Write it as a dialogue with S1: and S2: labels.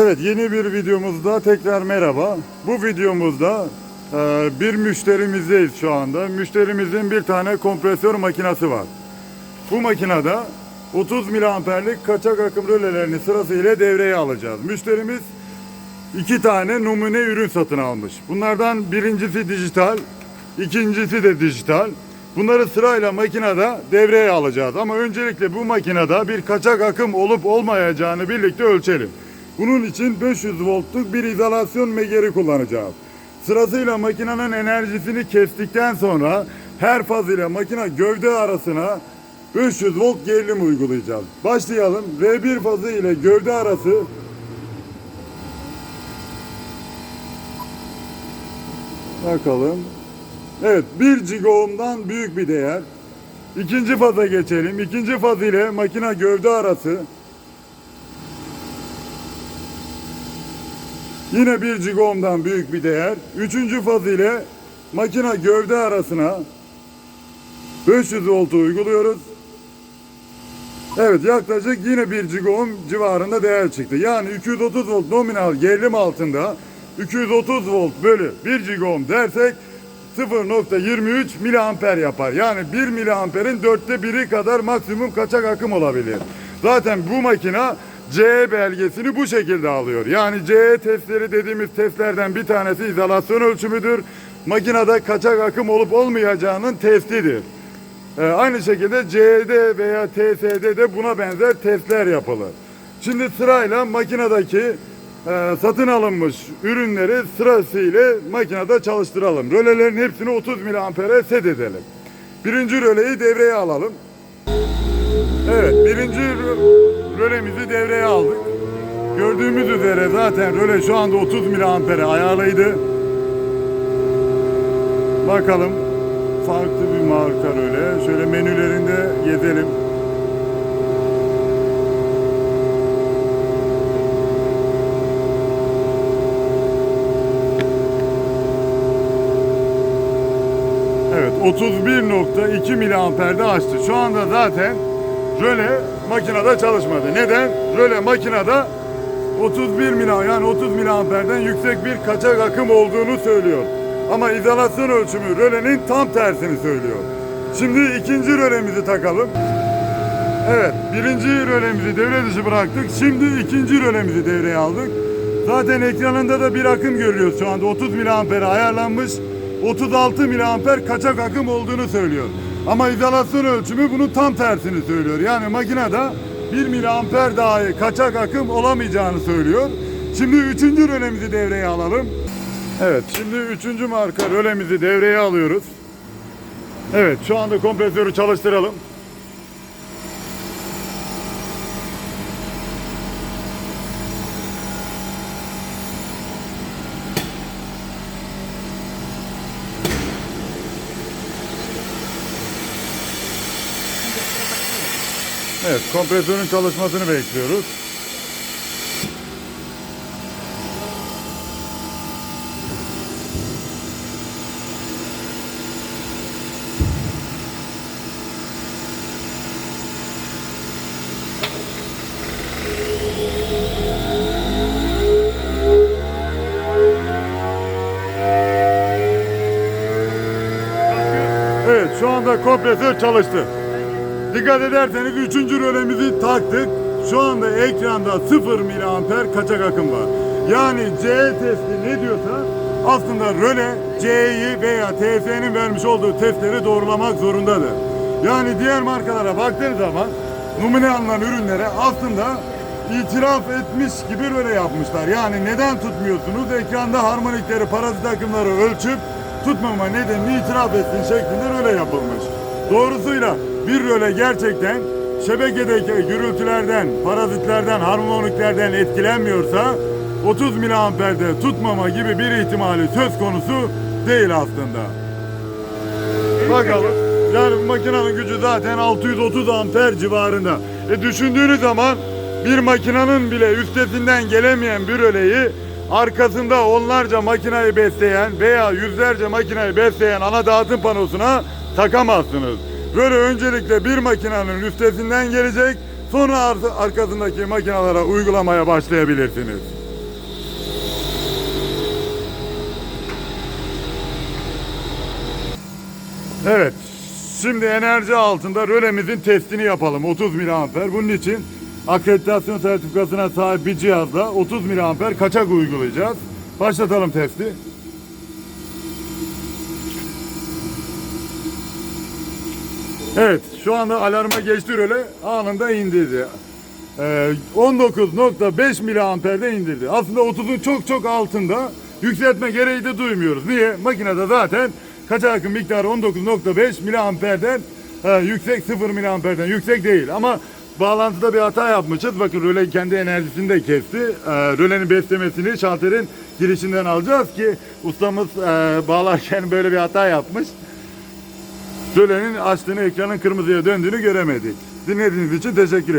S1: Evet yeni bir videomuzda tekrar merhaba. Bu videomuzda e, bir müşterimizdeyiz şu anda. Müşterimizin bir tane kompresör makinesi var. Bu makinede 30 miliamperlik kaçak akım rölelerini sırasıyla devreye alacağız. Müşterimiz iki tane numune ürün satın almış. Bunlardan birincisi dijital, ikincisi de dijital. Bunları sırayla makinede devreye alacağız. Ama öncelikle bu makinede bir kaçak akım olup olmayacağını birlikte ölçelim. Bunun için 500 voltluk bir izolasyon megeri kullanacağız. Sırasıyla makinenin enerjisini kestikten sonra her faz ile makine gövde arasına 500 volt gerilim uygulayacağız. Başlayalım. R1 fazı ile gövde arası Bakalım. Evet 1 gigaohm'dan büyük bir değer. İkinci faza geçelim. İkinci faz ile makine gövde arası. Yine 1 gigaohm'dan büyük bir değer. Üçüncü faz ile makine gövde arasına 500 voltu uyguluyoruz. Evet yaklaşık yine 1 gigaohm civarında değer çıktı. Yani 230 volt nominal gerilim altında 230 volt bölü 1 gigaohm dersek 0.23 miliamper yapar. Yani 1 miliamperin dörtte biri kadar maksimum kaçak akım olabilir. Zaten bu makina CE belgesini bu şekilde alıyor. Yani CE testleri dediğimiz testlerden bir tanesi izolasyon ölçümüdür. Makinede kaçak akım olup olmayacağının testidir. Ee, aynı şekilde CE'de veya TS'de de buna benzer testler yapılır. Şimdi sırayla makinedeki e, satın alınmış ürünleri sırasıyla makinede çalıştıralım. Rölelerin hepsini 30 miliampere set edelim. Birinci röleyi devreye alalım. Evet, birinci rö- rölemizi devreye aldık. Gördüğümüz üzere zaten röle şu anda 30 miliampere ayarlıydı. Bakalım farklı bir marka röle. Şöyle menülerinde gezelim. Evet 31.2 miliamperde açtı. Şu anda zaten röle makinede çalışmadı. Neden? Röle makinede 31 mila yani 30 miliamperden yüksek bir kaçak akım olduğunu söylüyor. Ama izolasyon ölçümü rölenin tam tersini söylüyor. Şimdi ikinci rölemizi takalım. Evet, birinci rölemizi devre dışı bıraktık. Şimdi ikinci rölemizi devreye aldık. Zaten ekranında da bir akım görüyoruz şu anda. 30 miliampere ayarlanmış. 36 miliamper kaçak akım olduğunu söylüyor. Ama izolasyon ölçümü bunun tam tersini söylüyor. Yani makinede 1 miliamper dahi kaçak akım olamayacağını söylüyor. Şimdi üçüncü rölemizi devreye alalım. Evet, şimdi üçüncü marka rölemizi devreye alıyoruz. Evet, şu anda kompresörü çalıştıralım. Evet, kompresörün çalışmasını bekliyoruz. Evet, şu anda kompresör çalıştı. Dikkat ederseniz üçüncü rölemizi taktık. Şu anda ekranda 0 miliamper kaçak akım var. Yani C testi ne diyorsa aslında röle C'yi veya TS'nin vermiş olduğu testleri doğrulamak zorundadır. Yani diğer markalara baktığınız zaman numune alınan ürünlere aslında itiraf etmiş gibi röle yapmışlar. Yani neden tutmuyorsunuz? Ekranda harmonikleri, parazit akımları ölçüp tutmama nedenini itiraf etsin şeklinde röle yapılmış. Doğrusuyla bir röle gerçekten şebekedeki gürültülerden, parazitlerden, harmoniklerden etkilenmiyorsa 30 miliamperde tutmama gibi bir ihtimali söz konusu değil aslında. Bakalım. Yani makinenin gücü zaten 630 amper civarında. E düşündüğünüz zaman bir makinenin bile üstesinden gelemeyen bir röleyi arkasında onlarca makinayı besleyen veya yüzlerce makinayı besleyen ana dağıtım panosuna takamazsınız. Böyle öncelikle bir makinenin üstesinden gelecek, sonra arkasındaki makinalara uygulamaya başlayabilirsiniz. Evet, şimdi enerji altında rölemizin testini yapalım. 30 mA. Bunun için akreditasyon sertifikasına sahip bir cihazla 30 mA kaçak uygulayacağız. Başlatalım testi. Evet, şu anda alarma geçti röle anında indirdi. Ee, 19.5 miliamperde indirdi. Aslında 30'un çok çok altında yükseltme gereği de duymuyoruz. Niye? Makinede zaten kaçak akım miktarı 19.5 miliamperden e, yüksek 0 miliamperden yüksek değil ama bağlantıda bir hata yapmışız. Bakın röle kendi enerjisini de kesti. Ee, rölenin beslemesini şalterin girişinden alacağız ki ustamız e, bağlarken böyle bir hata yapmış. Rölenin açtığını ekranın kırmızıya döndüğünü göremedik. Dinlediğiniz için teşekkür ederim.